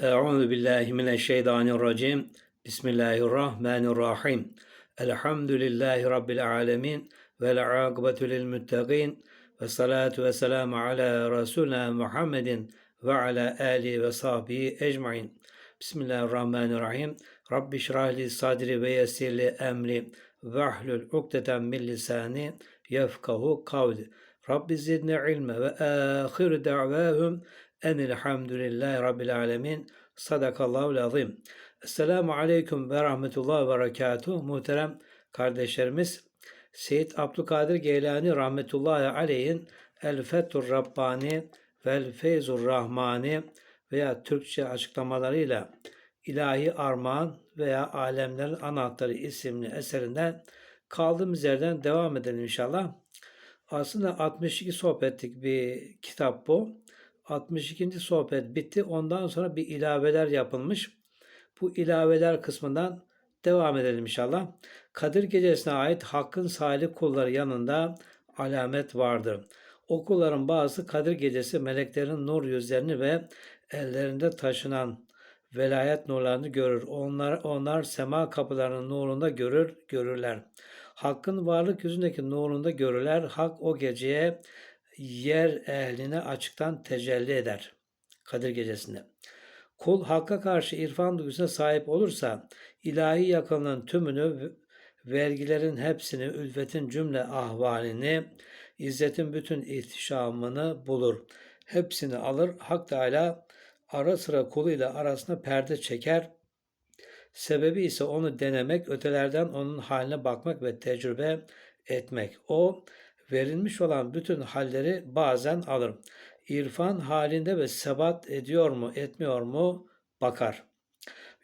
Euzu billahi mineşşeytanirracim. Bismillahirrahmanirrahim. Elhamdülillahi rabbil alamin ve akibetu lil muttaqin ve salatu ve selamu ala rasulina Muhammedin ve ala ali ve sahbihi ecmaîn. Bismillahirrahmanirrahim. Rabbi şrah li sadri ve yessir li emri ve ahlul ukdeten min lisani yefkahu kavli. Rabbi zidni ilme ve ahir da'vahum enilhamdülillahi rabbil alemin. Sadakallahu azim. Esselamu aleyküm ve rahmetullahi ve berekatuhu. Muhterem kardeşlerimiz, Seyyid Abdülkadir Geylani rahmetullahi aleyhin El Fethur Rabbani vel Feyzur Rahmani veya Türkçe açıklamalarıyla İlahi Armağan veya Alemlerin Anahtarı isimli eserinden kaldığımız yerden devam edelim inşallah. Aslında 62 sohbetlik bir kitap bu. 62. sohbet bitti. Ondan sonra bir ilaveler yapılmış. Bu ilaveler kısmından devam edelim inşallah. Kadir gecesine ait hakkın salih kulları yanında alamet vardır. O kulların bazı Kadir gecesi meleklerin nur yüzlerini ve ellerinde taşınan velayet nurlarını görür. Onlar onlar sema kapılarının nurunda görür, görürler. Hakkın varlık yüzündeki nurunda görürler. Hak o geceye yer ehline açıktan tecelli eder. Kadir gecesinde. Kul hakka karşı irfan duygusuna sahip olursa ilahi yakınlığın tümünü vergilerin hepsini, ülfetin cümle ahvalini, izzetin bütün ihtişamını bulur. Hepsini alır. Hak Teala ara sıra kuluyla arasına perde çeker. Sebebi ise onu denemek, ötelerden onun haline bakmak ve tecrübe etmek. O verilmiş olan bütün halleri bazen alır. İrfan halinde ve sebat ediyor mu, etmiyor mu bakar.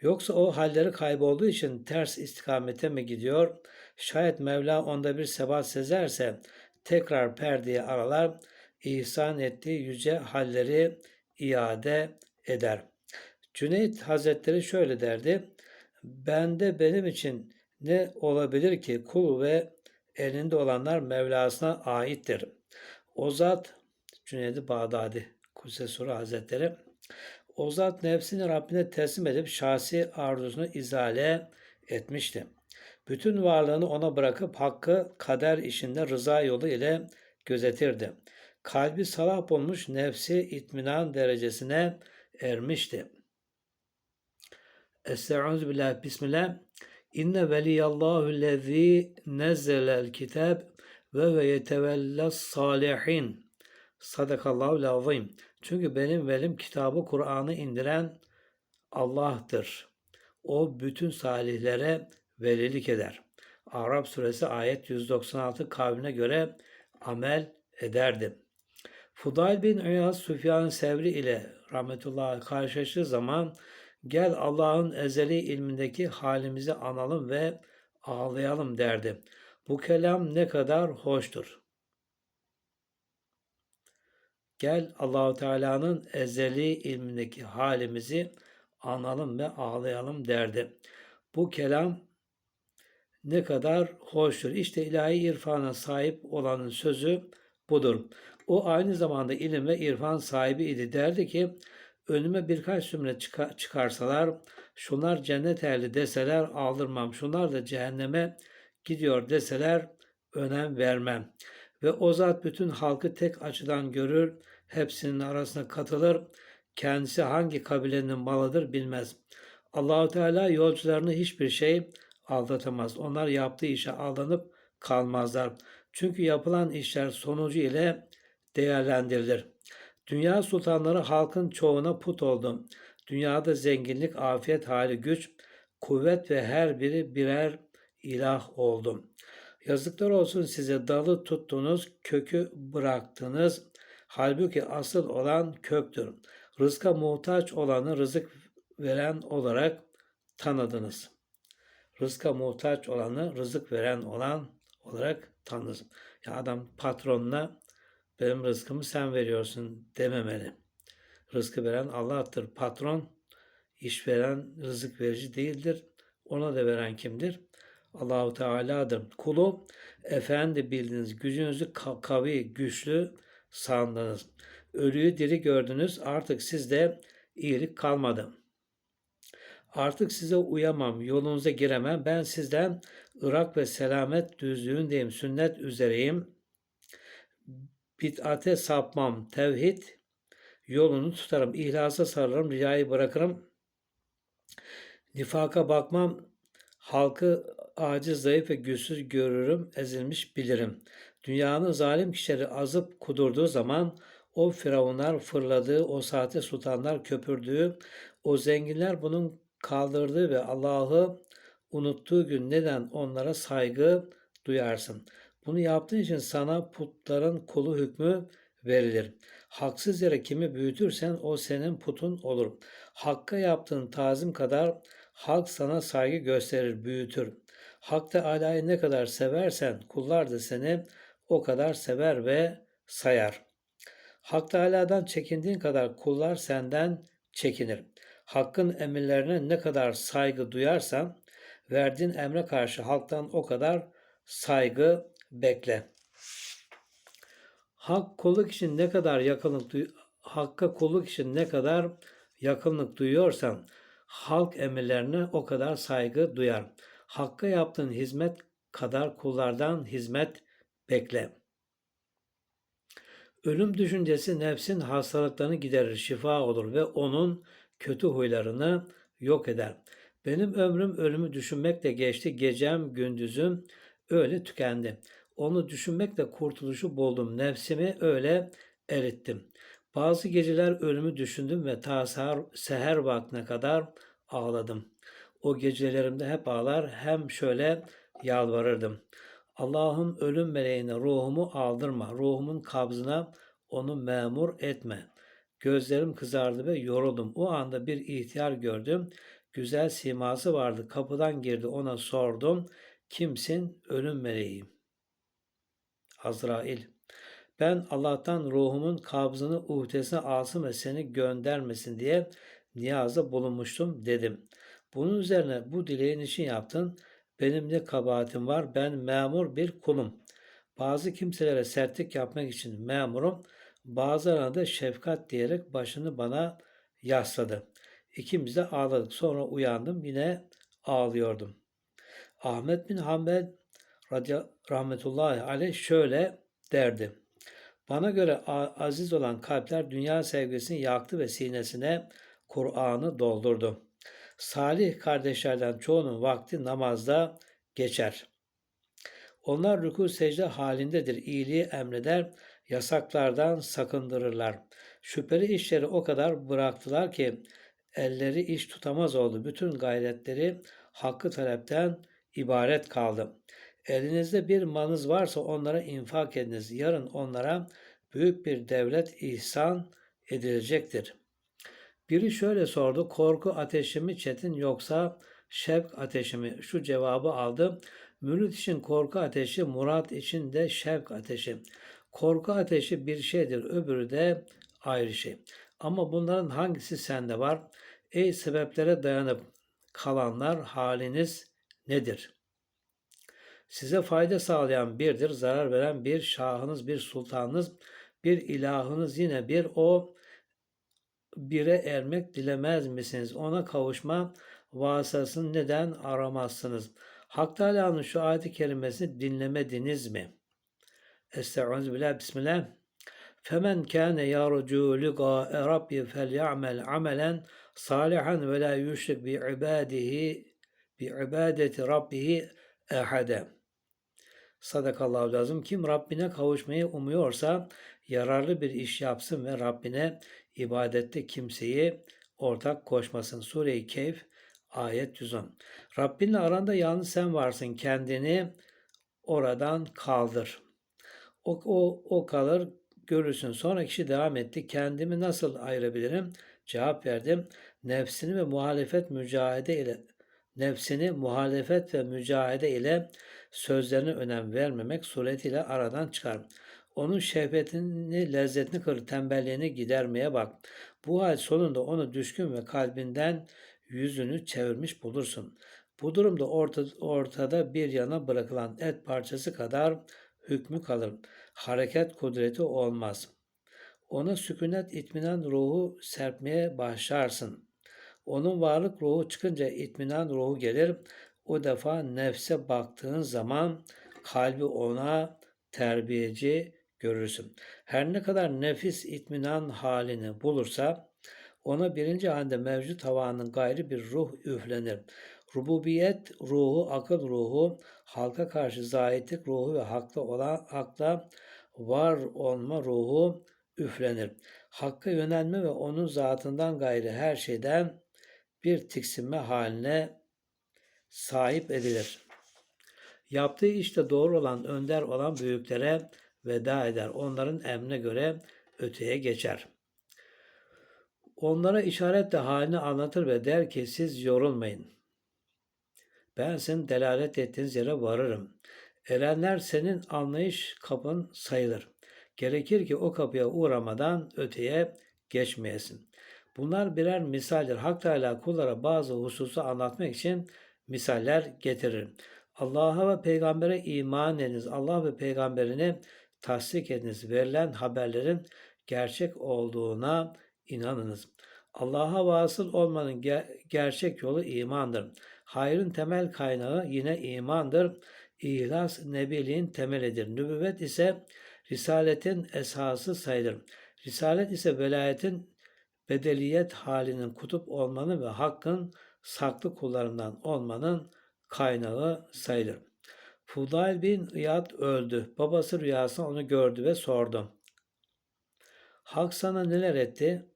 Yoksa o halleri kaybolduğu için ters istikamete mi gidiyor? Şayet Mevla onda bir sebat sezerse tekrar perdeyi aralar, ihsan ettiği yüce halleri iade eder. Cüneyt Hazretleri şöyle derdi. Bende benim için ne olabilir ki kul ve elinde olanlar Mevlasına aittir. O zat Cüneyd-i Bağdadi Kudsesuru Hazretleri o zat nefsini Rabbine teslim edip şahsi arzusunu izale etmişti. Bütün varlığını ona bırakıp hakkı kader işinde rıza yolu ile gözetirdi. Kalbi salah olmuş nefsi itminan derecesine ermişti. Estaizu billah bismillah. İnne veliyallahu lezî nezzelel kitab ve ve yetevellas salihin. Sadakallahu lazim. Çünkü benim velim kitabı Kur'an'ı indiren Allah'tır. O bütün salihlere velilik eder. Arap suresi ayet 196 kavline göre amel ederdi. Fudayl bin İyaz Süfyan Sevri ile rahmetullah karşılaştığı zaman Gel Allah'ın ezeli ilmindeki halimizi analım ve ağlayalım derdi. Bu kelam ne kadar hoştur. Gel Allahu Teala'nın ezeli ilmindeki halimizi analım ve ağlayalım derdi. Bu kelam ne kadar hoştur. İşte ilahi irfana sahip olanın sözü budur. O aynı zamanda ilim ve irfan sahibi idi. Derdi ki önüme birkaç zümre çıkarsalar, şunlar cennet ehli deseler aldırmam, şunlar da cehenneme gidiyor deseler önem vermem. Ve o zat bütün halkı tek açıdan görür, hepsinin arasına katılır, kendisi hangi kabilenin malıdır bilmez. Allahu Teala yolcularını hiçbir şey aldatamaz. Onlar yaptığı işe aldanıp kalmazlar. Çünkü yapılan işler sonucu ile değerlendirilir. Dünya sultanları halkın çoğuna put oldu. Dünyada zenginlik, afiyet hali, güç, kuvvet ve her biri birer ilah oldu. Yazıklar olsun size dalı tuttunuz, kökü bıraktınız. Halbuki asıl olan köktür. Rızka muhtaç olanı rızık veren olarak tanıdınız. Rızka muhtaç olanı rızık veren olan olarak tanıdınız. Ya adam patronuna benim rızkımı sen veriyorsun dememeli. Rızkı veren Allah'tır. Patron, iş veren rızık verici değildir. Ona da veren kimdir? Allahu Teala'dır. Kulu efendi bildiniz. Gücünüzü kavi, güçlü sandınız. Ölüyü diri gördünüz. Artık sizde iyilik kalmadı. Artık size uyamam, yolunuza giremem. Ben sizden Irak ve selamet düzlüğündeyim, sünnet üzereyim. Bid'ate sapmam, tevhid yolunu tutarım. İhlasa sarılırım, riyayı bırakırım. Nifaka bakmam, halkı aciz, zayıf ve güçsüz görürüm, ezilmiş bilirim. Dünyanın zalim kişileri azıp kudurduğu zaman o firavunlar fırladığı, o saate sultanlar köpürdüğü, o zenginler bunun kaldırdığı ve Allah'ı unuttuğu gün neden onlara saygı duyarsın? Bunu yaptığın için sana putların kulu hükmü verilir. Haksız yere kimi büyütürsen o senin putun olur. Hakka yaptığın tazim kadar halk sana saygı gösterir, büyütür. Hak Teala'yı ne kadar seversen kullar da seni o kadar sever ve sayar. Hak Teala'dan çekindiğin kadar kullar senden çekinir. Hakkın emirlerine ne kadar saygı duyarsan verdiğin emre karşı halktan o kadar saygı bekle. Hak kulluk için ne kadar yakınlık Hakka kulluk için ne kadar yakınlık duyuyorsan halk emirlerine o kadar saygı duyar. Hakka yaptığın hizmet kadar kullardan hizmet bekle. Ölüm düşüncesi nefsin hastalıklarını giderir, şifa olur ve onun kötü huylarını yok eder. Benim ömrüm ölümü düşünmekle geçti, gecem gündüzüm öyle tükendi. Onu düşünmekle kurtuluşu buldum, nefsimi öyle erittim. Bazı geceler ölümü düşündüm ve ta seher, seher vaktine kadar ağladım. O gecelerimde hep ağlar hem şöyle yalvarırdım. Allah'ım ölüm meleğine ruhumu aldırma, ruhumun kabzına onu memur etme. Gözlerim kızardı ve yoruldum. O anda bir ihtiyar gördüm. Güzel siması vardı. Kapıdan girdi. Ona sordum. Kimsin? Ölüm meleğiyim. Azrail. Ben Allah'tan ruhumun kabzını uhdesine alsın ve seni göndermesin diye niyazda bulunmuştum dedim. Bunun üzerine bu dileğin için yaptın. Benim ne kabahatim var? Ben memur bir kulum. Bazı kimselere sertlik yapmak için memurum. Bazılarına da şefkat diyerek başını bana yasladı. İkimiz de ağladık. Sonra uyandım yine ağlıyordum. Ahmet bin Hanbel rahmetullahi aleyh şöyle derdi. Bana göre aziz olan kalpler dünya sevgisini yaktı ve sinesine Kur'an'ı doldurdu. Salih kardeşlerden çoğunun vakti namazda geçer. Onlar rükû secde halindedir. İyiliği emreder, yasaklardan sakındırırlar. Şüpheli işleri o kadar bıraktılar ki elleri iş tutamaz oldu. Bütün gayretleri hakkı talepten ibaret kaldı. Elinizde bir malınız varsa onlara infak ediniz. Yarın onlara büyük bir devlet ihsan edilecektir. Biri şöyle sordu. Korku ateşi mi çetin yoksa şevk ateşi mi? Şu cevabı aldı. Mürit için korku ateşi, murat için de şevk ateşi. Korku ateşi bir şeydir, öbürü de ayrı şey. Ama bunların hangisi sende var? Ey sebeplere dayanıp kalanlar haliniz nedir? Size fayda sağlayan birdir, zarar veren bir şahınız, bir sultanınız, bir ilahınız yine bir o bire ermek dilemez misiniz? Ona kavuşma vasıtasını neden aramazsınız? Hak Teala'nın şu ayet-i kerimesini dinlemediniz mi? Estaizu billah, bismillah. Femen kâne yârucu ligâe rabbi felya'mel amelen salihan ve la yüşrik bi ibadihi bi ibadeti rabbihi ehade. Sadakallahu lazım. Kim Rabbine kavuşmayı umuyorsa yararlı bir iş yapsın ve Rabbine ibadette kimseyi ortak koşmasın. Sure-i Keyf ayet 110. Rabbinle aranda yalnız sen varsın. Kendini oradan kaldır. O, o, o kalır görürsün. Sonra kişi devam etti. Kendimi nasıl ayırabilirim? Cevap verdim. Nefsini ve muhalefet mücadele ile nefsini muhalefet ve mücadele ile sözlerine önem vermemek suretiyle aradan çıkar. Onun şehvetini, lezzetini kır, tembelliğini gidermeye bak. Bu hal sonunda onu düşkün ve kalbinden yüzünü çevirmiş bulursun. Bu durumda orta, ortada bir yana bırakılan et parçası kadar hükmü kalır. Hareket kudreti olmaz. Ona sükunet itminan ruhu serpmeye başlarsın. Onun varlık ruhu çıkınca itminan ruhu gelir. O defa nefse baktığın zaman kalbi ona terbiyeci görürsün. Her ne kadar nefis itminan halini bulursa ona birinci halde mevcut havanın gayri bir ruh üflenir. Rububiyet ruhu, akıl ruhu, halka karşı zahitlik ruhu ve hakta olan hakta var olma ruhu üflenir. Hakka yönelme ve onun zatından gayri her şeyden bir tiksinme haline sahip edilir. Yaptığı işte doğru olan, önder olan büyüklere veda eder. Onların emrine göre öteye geçer. Onlara işaretle halini anlatır ve der ki siz yorulmayın. Ben sizin delalet ettiğiniz yere varırım. Erenler senin anlayış kapın sayılır. Gerekir ki o kapıya uğramadan öteye geçmeyesin. Bunlar birer misaldir. Hak Teala kullara bazı hususu anlatmak için misaller getirir. Allah'a ve peygambere iman ediniz. Allah ve peygamberine tasdik ediniz. Verilen haberlerin gerçek olduğuna inanınız. Allah'a vasıl olmanın ger- gerçek yolu imandır. Hayrın temel kaynağı yine imandır. İhlas nebiliğin temelidir. Nübüvvet ise risaletin esası sayılır. Risalet ise velayetin bedeliyet halinin kutup olmanın ve hakkın saklı kullarından olmanın kaynağı sayılır. Fudail bin İyad öldü. Babası rüyasında onu gördü ve sordu. Hak sana neler etti?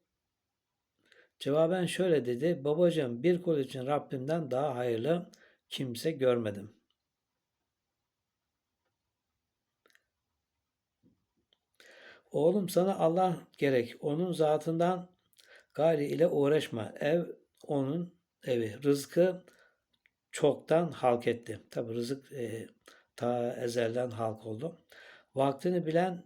Cevaben şöyle dedi. Babacığım bir kul için Rabbimden daha hayırlı kimse görmedim. Oğlum sana Allah gerek. Onun zatından gayri ile uğraşma. Ev onun evi. Rızkı çoktan halk etti. Tabi rızık e, ta ezelden halk oldu. Vaktini bilen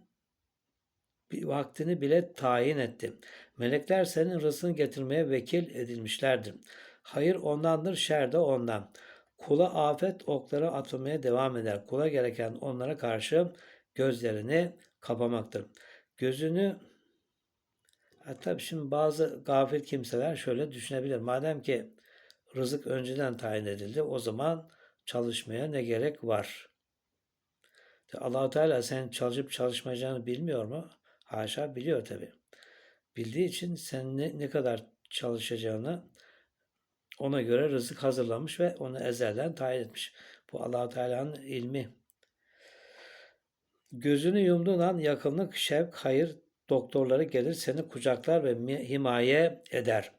vaktini bile tayin etti. Melekler senin rızkını getirmeye vekil edilmişlerdir. Hayır ondandır, şer de ondan. Kula afet okları atılmaya devam eder. Kula gereken onlara karşı gözlerini kapamaktır. Gözünü hatta şimdi bazı gafil kimseler şöyle düşünebilir. Madem ki rızık önceden tayin edildi o zaman çalışmaya ne gerek var? allah Teala sen çalışıp çalışmayacağını bilmiyor mu? Haşa biliyor tabi. Bildiği için sen ne, ne kadar çalışacağını ona göre rızık hazırlamış ve onu ezelden tayin etmiş. Bu allah Teala'nın ilmi. Gözünü yumduğun an yakınlık, şevk, hayır doktorları gelir seni kucaklar ve himaye eder.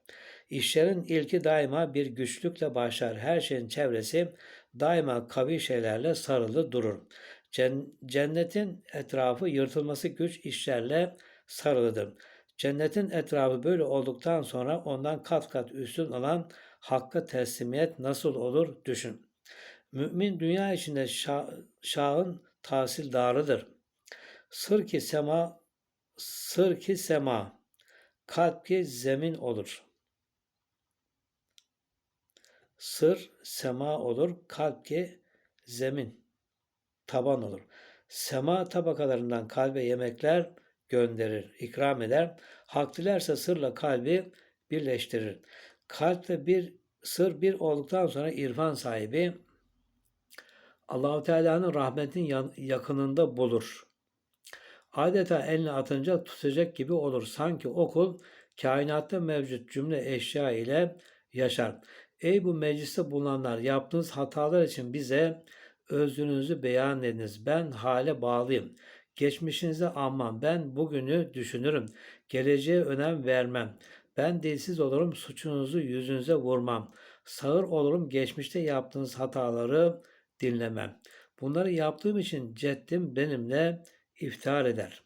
İşlerin ilki daima bir güçlükle başlar. Her şeyin çevresi daima kavi şeylerle sarılı durur. Cennetin etrafı yırtılması güç işlerle sarılıdır. Cennetin etrafı böyle olduktan sonra ondan kat kat üstün olan hakka teslimiyet nasıl olur düşün. Mümin dünya içinde şah, şahın tahsildarıdır. Sır ki sema, sır ki sema, kalp ki zemin olur. Sır sema olur, kalp ki zemin, taban olur. Sema tabakalarından kalbe yemekler gönderir, ikram eder. Hak dilerse sırla kalbi birleştirir. Kalple bir sır bir olduktan sonra irfan sahibi Allahu Teala'nın rahmetin yakınında bulur. Adeta eline atınca tutacak gibi olur. Sanki okul kainatta mevcut cümle eşya ile yaşar. Ey bu mecliste bulunanlar yaptığınız hatalar için bize özrünüzü beyan ediniz. Ben hale bağlıyım. Geçmişinize anmam. Ben bugünü düşünürüm. Geleceğe önem vermem. Ben dilsiz olurum. Suçunuzu yüzünüze vurmam. Sağır olurum. Geçmişte yaptığınız hataları dinlemem. Bunları yaptığım için ceddim benimle iftihar eder.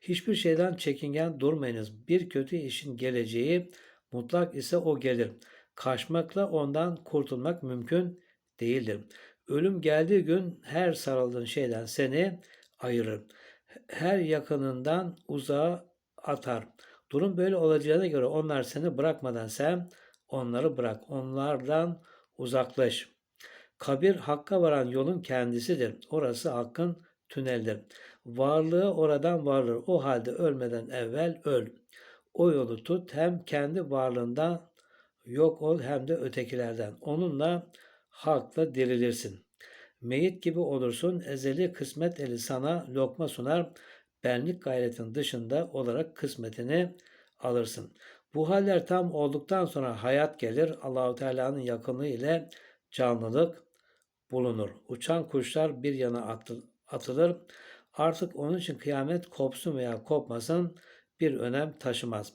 Hiçbir şeyden çekingen durmayınız. Bir kötü işin geleceği mutlak ise o gelir. Kaçmakla ondan kurtulmak mümkün değildir. Ölüm geldiği gün her sarıldığın şeyden seni ayırır. Her yakınından uzağa atar. Durum böyle olacağına göre onlar seni bırakmadan sen onları bırak. Onlardan uzaklaş. Kabir hakka varan yolun kendisidir. Orası hakkın tüneldir. Varlığı oradan varılır. O halde ölmeden evvel öl. O yolu tut hem kendi varlığından yok ol hem de ötekilerden. Onunla hakla dirilirsin. Meyit gibi olursun, ezeli kısmet eli sana lokma sunar, benlik gayretin dışında olarak kısmetini alırsın. Bu haller tam olduktan sonra hayat gelir. Allahu Teala'nın yakınlığı ile canlılık bulunur. Uçan kuşlar bir yana atılır. Artık onun için kıyamet kopsun veya kopmasın bir önem taşımaz.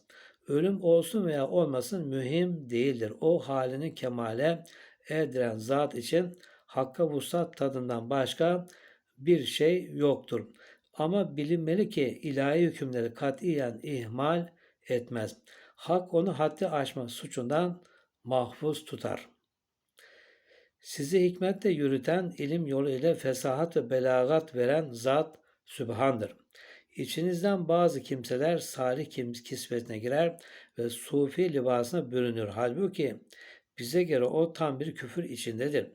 Ölüm olsun veya olmasın mühim değildir. O halini kemale erdiren zat için hakka vuslat tadından başka bir şey yoktur. Ama bilinmeli ki ilahi hükümleri katiyen ihmal etmez. Hak onu haddi aşma suçundan mahfuz tutar. Sizi hikmetle yürüten, ilim yolu ile fesahat ve belagat veren zat Sübhan'dır. İçinizden bazı kimseler salih kim kisvetine girer ve sufi libasına bürünür. Halbuki bize göre o tam bir küfür içindedir.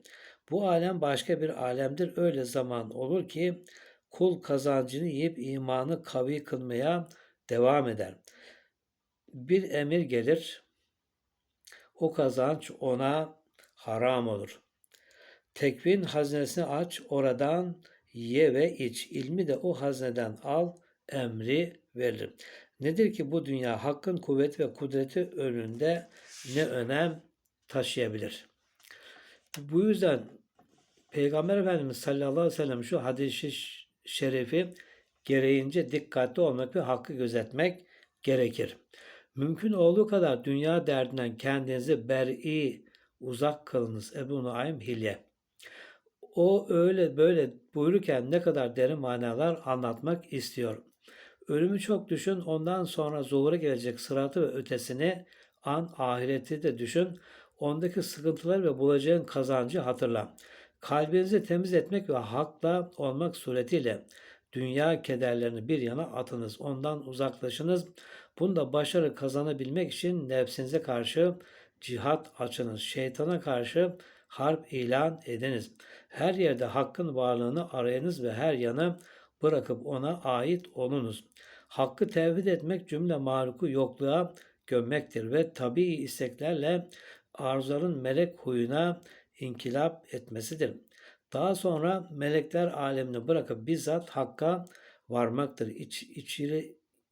Bu alem başka bir alemdir. Öyle zaman olur ki kul kazancını yiyip imanı kavi kılmaya devam eder. Bir emir gelir, o kazanç ona haram olur. Tekvin hazinesini aç, oradan ye ve iç. İlmi de o hazneden al, emri verilir. Nedir ki bu dünya hakkın kuvvet ve kudreti önünde ne önem taşıyabilir? Bu yüzden Peygamber Efendimiz sallallahu aleyhi ve sellem şu hadisi şerifi gereğince dikkatli olmak ve hakkı gözetmek gerekir. Mümkün olduğu kadar dünya derdinden kendinizi ber'i uzak kılınız. Ebu Nuaym Hilye. O öyle böyle buyururken ne kadar derin manalar anlatmak istiyor. Ölümü çok düşün, ondan sonra zuhura gelecek sıratı ve ötesini an ahireti de düşün. Ondaki sıkıntılar ve bulacağın kazancı hatırla. Kalbinizi temiz etmek ve hakla olmak suretiyle dünya kederlerini bir yana atınız. Ondan uzaklaşınız. Bunda başarı kazanabilmek için nefsinize karşı cihat açınız. Şeytana karşı harp ilan ediniz. Her yerde hakkın varlığını arayınız ve her yanı bırakıp ona ait olunuz. Hakkı tevhid etmek cümle mahluku yokluğa gömmektir ve tabii isteklerle arzuların melek huyuna inkılap etmesidir. Daha sonra melekler alemini bırakıp bizzat Hakk'a varmaktır. İç, içire,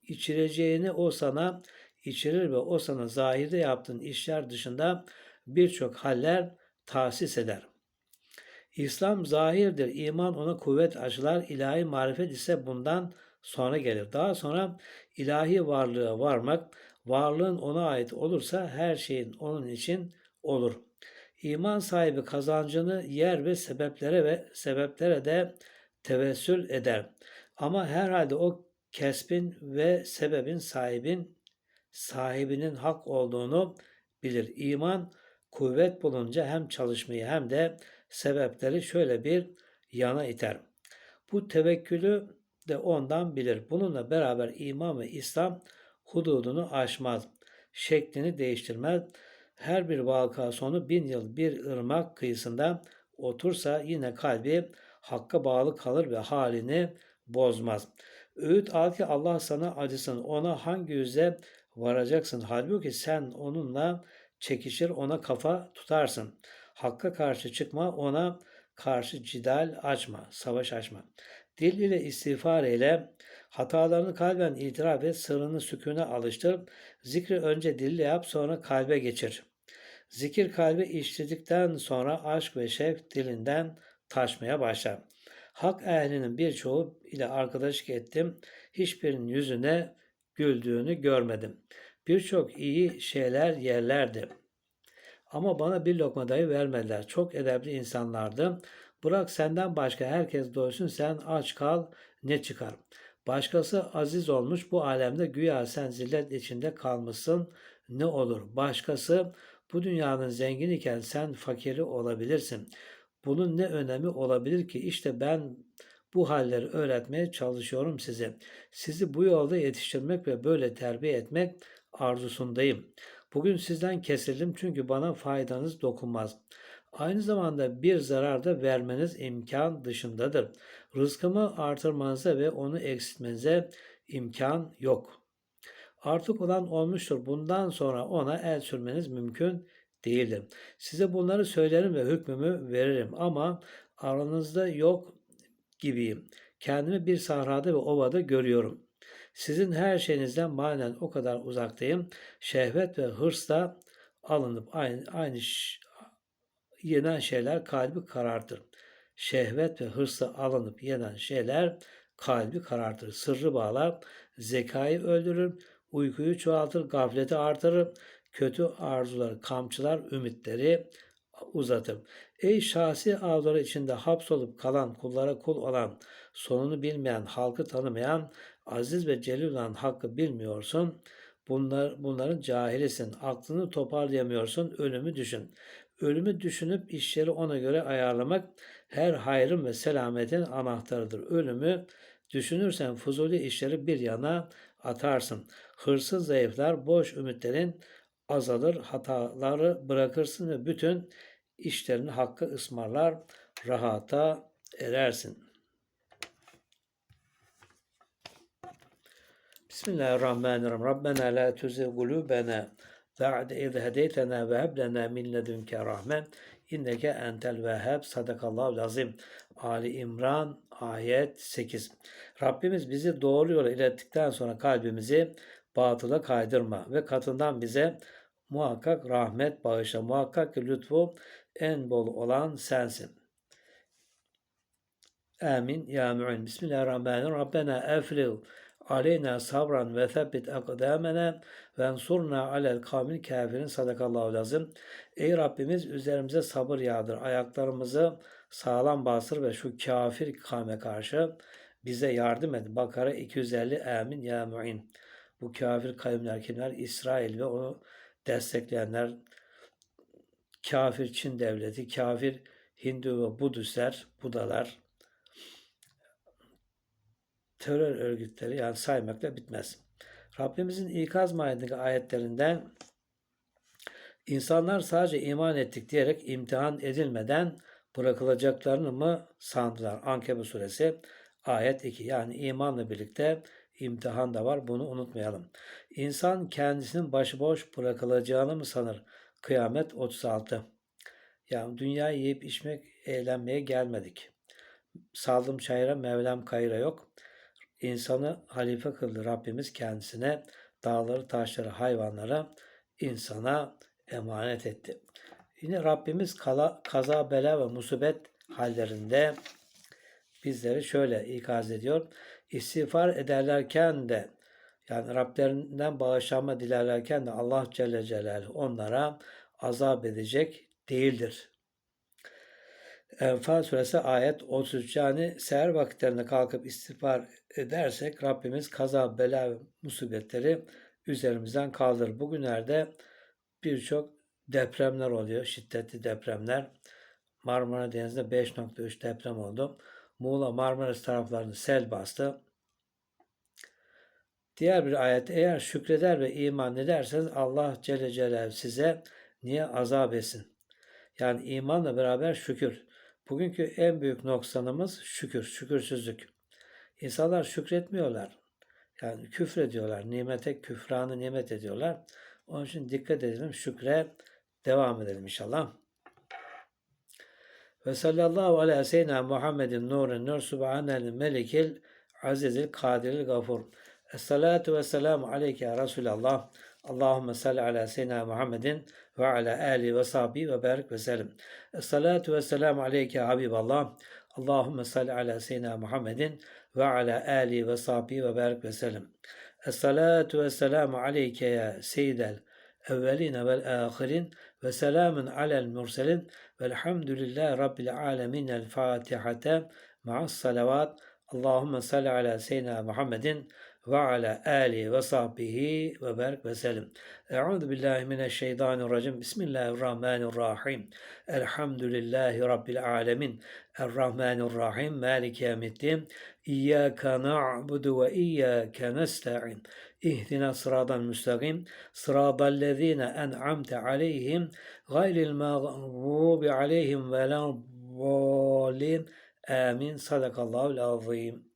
içireceğini o sana içirir ve o sana zahirde yaptığın işler dışında birçok haller tahsis eder. İslam zahirdir. İman ona kuvvet aşılar. ilahi marifet ise bundan sonra gelir. Daha sonra ilahi varlığa varmak, varlığın ona ait olursa her şeyin onun için olur. İman sahibi kazancını yer ve sebeplere ve sebeplere de tevessül eder. Ama herhalde o kesbin ve sebebin sahibin sahibinin hak olduğunu bilir. İman kuvvet bulunca hem çalışmayı hem de sebepleri şöyle bir yana iter. Bu tevekkülü de ondan bilir. Bununla beraber iman ve İslam hududunu aşmaz, şeklini değiştirmez. Her bir vaka sonu bin yıl bir ırmak kıyısında otursa yine kalbi hakka bağlı kalır ve halini bozmaz. Öğüt al ki Allah sana acısın. Ona hangi yüze varacaksın? Halbuki sen onunla çekişir, ona kafa tutarsın. Hakka karşı çıkma, ona karşı cidal açma, savaş açma. Dil ile istiğfar ile hatalarını kalben itiraf et, sırrını sükûne alıştır. Zikri önce dille yap, sonra kalbe geçir. Zikir kalbi işledikten sonra aşk ve şevk dilinden taşmaya başlar. Hak ehlinin birçoğu ile arkadaşlık ettim. Hiçbirinin yüzüne güldüğünü görmedim. Birçok iyi şeyler yerlerdi. Ama bana bir lokma dahi vermediler. Çok edepli insanlardı. Bırak senden başka herkes doysun sen aç kal ne çıkar. Başkası aziz olmuş bu alemde güya sen zillet içinde kalmışsın ne olur. Başkası bu dünyanın zengin iken sen fakiri olabilirsin. Bunun ne önemi olabilir ki? İşte ben bu halleri öğretmeye çalışıyorum size. Sizi bu yolda yetiştirmek ve böyle terbiye etmek arzusundayım. Bugün sizden kesildim çünkü bana faydanız dokunmaz. Aynı zamanda bir zarar da vermeniz imkan dışındadır. Rızkımı artırmanıza ve onu eksiltmenize imkan yok. Artık olan olmuştur. Bundan sonra ona el sürmeniz mümkün değildir. Size bunları söylerim ve hükmümü veririm ama aranızda yok gibiyim. Kendimi bir sahrada ve ovada görüyorum. Sizin her şeyinizden manen o kadar uzaktayım. Şehvet ve hırsla alınıp aynı, aynı yenen şeyler kalbi karartır. Şehvet ve hırsla alınıp yenen şeyler kalbi karartır. Sırrı bağlar, zekayı öldürür, uykuyu çoğaltır, gafleti artırır, kötü arzuları kamçılar, ümitleri uzatır. Ey şahsi avları içinde hapsolup kalan, kullara kul olan, sonunu bilmeyen, halkı tanımayan, aziz ve celil olan hakkı bilmiyorsun. Bunlar, bunların cahilisin. Aklını toparlayamıyorsun. Ölümü düşün. Ölümü düşünüp işleri ona göre ayarlamak her hayrın ve selametin anahtarıdır. Ölümü düşünürsen fuzuli işleri bir yana atarsın. Hırsız zayıflar, boş ümitlerin azalır, hataları bırakırsın ve bütün işlerin hakkı ısmarlar, rahata erersin. Bismillahirrahmanirrahim. Rabbena la tuzigh kulubena ba'de iz hedeytena ve heb lena min ledunke rahmen inneke entel vehhab sadakallahu azim. Ali İmran ayet 8. Rabbimiz bizi doğru yola ilettikten sonra kalbimizi batıla kaydırma ve katından bize muhakkak rahmet bağışla. Muhakkak lütfu en bol olan sensin. Amin. Ya mü'in. Bismillahirrahmanirrahim. Rabbena efril aleyna sabran ve thebbit akdamena ve ensurna alel kavmil kafirin sadakallahu lazım. Ey Rabbimiz üzerimize sabır yağdır. Ayaklarımızı sağlam basır ve şu kafir kavme karşı bize yardım et. Bakara 250 Amin ya mu'in. Bu kafir kavimler kimler? İsrail ve onu destekleyenler kafir Çin devleti, kafir Hindu ve Budistler, Budalar, terör örgütleri yani saymakla bitmez. Rabbimizin ikaz mahiyetindeki ayetlerinden insanlar sadece iman ettik diyerek imtihan edilmeden bırakılacaklarını mı sandılar? Ankebut suresi ayet 2. Yani imanla birlikte imtihan da var. Bunu unutmayalım. İnsan kendisinin başıboş bırakılacağını mı sanır? Kıyamet 36. Yani dünyayı yiyip içmek, eğlenmeye gelmedik. Saldım çayıra, Mevlam kayıra yok. İnsanı halife kıldı Rabbimiz kendisine. Dağları, taşları, hayvanlara, insana emanet etti. Yine Rabbimiz kala, kaza, bela ve musibet hallerinde bizleri şöyle ikaz ediyor. İstiğfar ederlerken de yani Rablerinden bağışlanma dilerlerken de Allah Celle Celaluhu onlara azap edecek değildir. Enfal suresi ayet 33 yani seher vakitlerinde kalkıp istiğfar edersek Rabbimiz kaza, bela ve musibetleri üzerimizden kaldırır. Bugünlerde birçok depremler oluyor. Şiddetli depremler. Marmara Denizi'nde 5.3 deprem oldu. Muğla Marmaris taraflarını sel bastı. Diğer bir ayet eğer şükreder ve iman ederseniz Allah Celle Celaluhu size niye azap etsin? Yani imanla beraber şükür. Bugünkü en büyük noksanımız şükür, şükürsüzlük. İnsanlar şükretmiyorlar. Yani küfrediyorlar. Nimete küfranı nimet ediyorlar. Onun için dikkat edelim. Şükre devam edelim inşallah. Ve sallallahu aleyhi seyyidina Muhammedin nurun nur subhanel melikil azizil kadiril gafur. Esselatu ve selamu aleyke ya Resulallah. Allahümme salli ala seyyidina Muhammedin ve ala ali ve sahbihi ve barik ve sellem. Esselatu ve selamu aleyke Habiballah. Allahümme salli ala seyyidina Muhammedin ve ala ali ve sahbihi ve barik ve sellem. Esselatu ve selamu aleyke ya seyyidel evveline vel ahirin ve selamun alel murselin velhamdülillahi rabbil ve ala ali ve sahbihi ve berk ve selim. Euzu billahi mineşşeytanirracim. Bismillahirrahmanirrahim. Elhamdülillahi rabbil alamin. Errahmanirrahim. Maliki yevmiddin. İyyâke na'budu ve iyyâke nesta'in. İhdina sıradan müstakim. Sıradallezîne en'amte aleyhim. Gayril mağrubi aleyhim ve la Amin. Sadakallahu azim.